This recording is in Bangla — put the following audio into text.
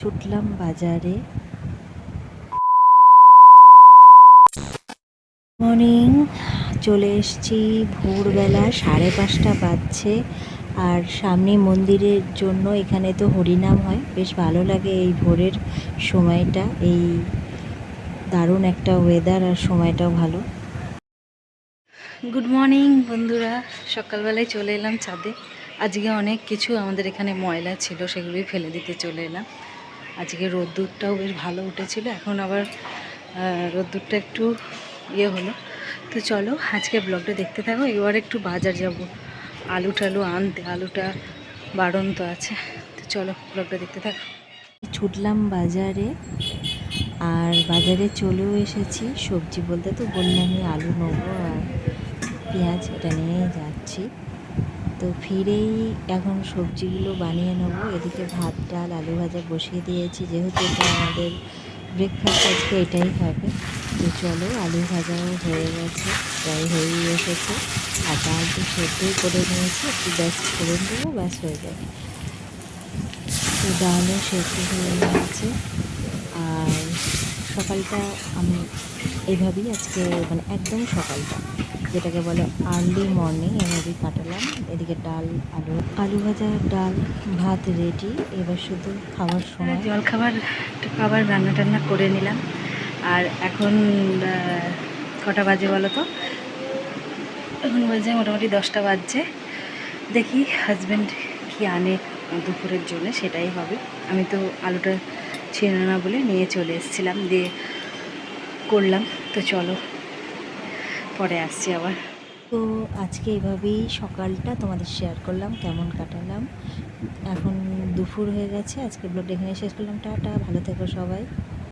ছুটলাম বাজারে। মর্নিং, চলে এসেছি ভোরবেলা সাড়ে পাঁচটা বাজছে। আর সামনে মন্দিরের জন্য এখানে তো হরিনাম হয়। বেশ ভালো লাগে এই ভোরের সময়টা। এই দারুণ একটা ওয়েদার আর সময়টাও ভালো। গুড মর্নিং বন্ধুরা। সকালবেলায় চলে এলাম ছাদে। আজকে অনেক কিছু আমাদের এখানে ময়লা ছিল, সেগুলোই ফেলে দিতে চলে এলাম। আজকে রোদ্দুরটাও বেশ ভালো উঠেছিল, এখন আবার রোদ্দুরটা একটু ইয়ে হলো। তো চলো আজকে ব্লগটা দেখতে থাকো, এবার একটু বাজার যাব। আলু টালু আনতে, আলুটা বাড়ন্ত আছে। তো চলো ব্লগটা দেখতে থাকো। ছুটলাম বাজারে, আর বাজারে চলেও এসেছি। সবজি বলতে তো বললামই আলু নেব আর পেঁয়াজ এটা নিয়ে যাচ্ছি। তো ফিরেই এখন সবজিগুলো বানিয়ে নেব। এদিকে ভাত, ডাল, আলু ভাজা বসিয়ে দিয়েছি। যেহেতু এটা আমাদের ব্রেকফাস্ট আজকে এটাই হবে তো চলো, আলু ভাজাও হয়ে গেছে, প্রায় হয়েই এসেছে। আর ডাল তো সেদ্ধই করে নিয়েছি, একটু ব্যাস করে দেবো ব্যাস হয়ে যাবে। তো ডালও সেদ্ধ হয়ে গেছে। আর সকালটা আমি এইভাবেই আজকে মানে একদম সকালটা। যেটাকে বলে আর্লি মর্নিং এভাবেই কাটালাম। এদিকে ডাল, আলু আলু ভাজা, ডাল, ভাত রেডি এবার শুধু খাওয়ার সময়। জল খাবার খাবার রান্না টান্না করে নিলাম। আর এখন কটা বাজে বলো তো? এখন বাজে মোটামুটি দশটা বাজছে। দেখি হাজব্যান্ড কি আনে দুপুরের জন্য, সেটাই হবে। আমি তো আলুটা ছিল না বলে নিয়ে চলে এসেছিলাম, দিয়ে করলাম। তো চলো পরে আসছি আবার। তো আজকে এভাবেই সকালটা তোমাদের শেয়ার করলাম, কেমন কাটালাম। এখন দুপুর হয়ে গেছে আজকে ব্লগটা এখানে শেষ করলাম, টাটা, ভালো থেকো সবাই।